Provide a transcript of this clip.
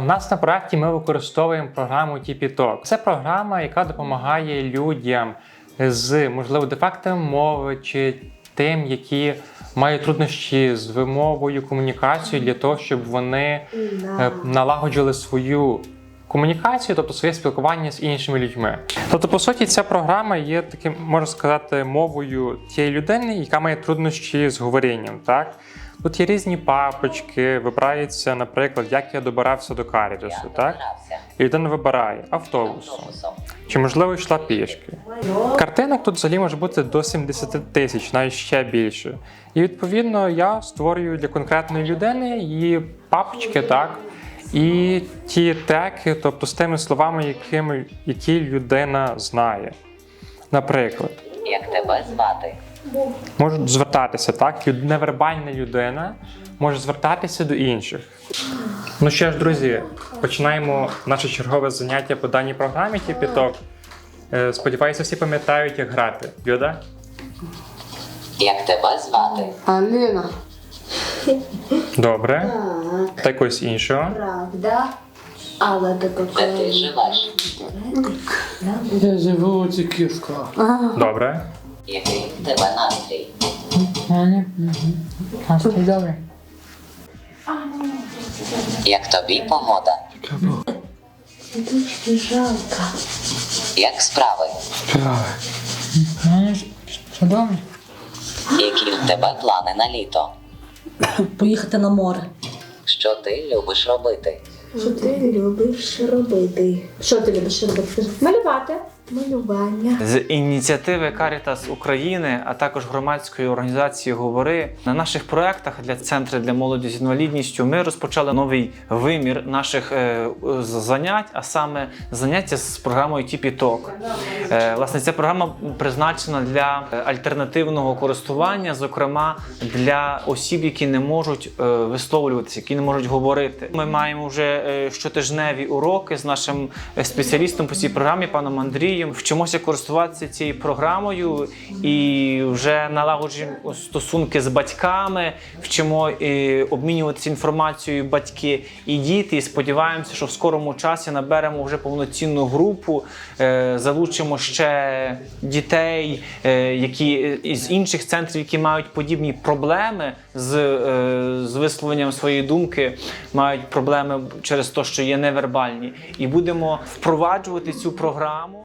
У нас на проєкті ми використовуємо програму TPTalk. Це програма, яка допомагає людям з можливо дефектами мови чи тим, які мають труднощі з вимовою, комунікацією для того, щоб вони е, налагоджували свою комунікацію, тобто своє спілкування з іншими людьми. Тобто, по суті, ця програма є таким, можна сказати, мовою тієї людини, яка має труднощі з говорінням. Так? Тут є різні папочки, вибирається, наприклад, як я добирався до Карітасу, так? І людина вибирає автобусом. Чи можливо йшла пішки. Картинок тут взагалі може бути до 70 тисяч, навіть ще більше. І відповідно я створюю для конкретної людини її папочки, так. І ті теки, тобто з тими словами, якими, які людина знає. Наприклад, Як тебе звати? Можуть звертатися, так? Невербальна людина може звертатися до інших. Ну що ж, друзі, починаємо наше чергове заняття по даній програмі Тіпіток. Е, Сподіваюся, всі пам'ятають, як грати. Люда? Як тебе звати? Аліна. Добре. Та якогось іншого. Правда. Але ти Де ти живеш? Я живу у Тіківську. Добре. Який в тебе настрій? Настрій Добре. Як тобі погода? Дуже жалко. Як справи? Справи. Все добре? Які в тебе плани на літо? Поїхати на море. Що ти любиш робити? Що ти любиш робити? Що ти любиш робити? Малювати. Малювання. З ініціативи Caritas України, а також громадської організації Говори на наших проектах для центру для молоді з інвалідністю ми розпочали новий вимір наших е, занять, а саме заняття з програмою Talk. Е, власне, ця програма призначена для альтернативного користування, зокрема для осіб, які не можуть е, висловлюватися, які не можуть говорити. Ми маємо вже е, щотижневі уроки з нашим е, спеціалістом по цій програмі, паном Андрієм. Вчимося користуватися цією програмою і вже налагоджуємо стосунки з батьками, вчимо е, обмінюватися інформацією батьки і діти. І сподіваємося, що в скорому часі наберемо вже повноцінну групу, е, залучимо ще дітей, е, які з інших центрів, які мають подібні проблеми з, з висловленням своєї думки, мають проблеми через те, що є невербальні, і будемо впроваджувати цю програму.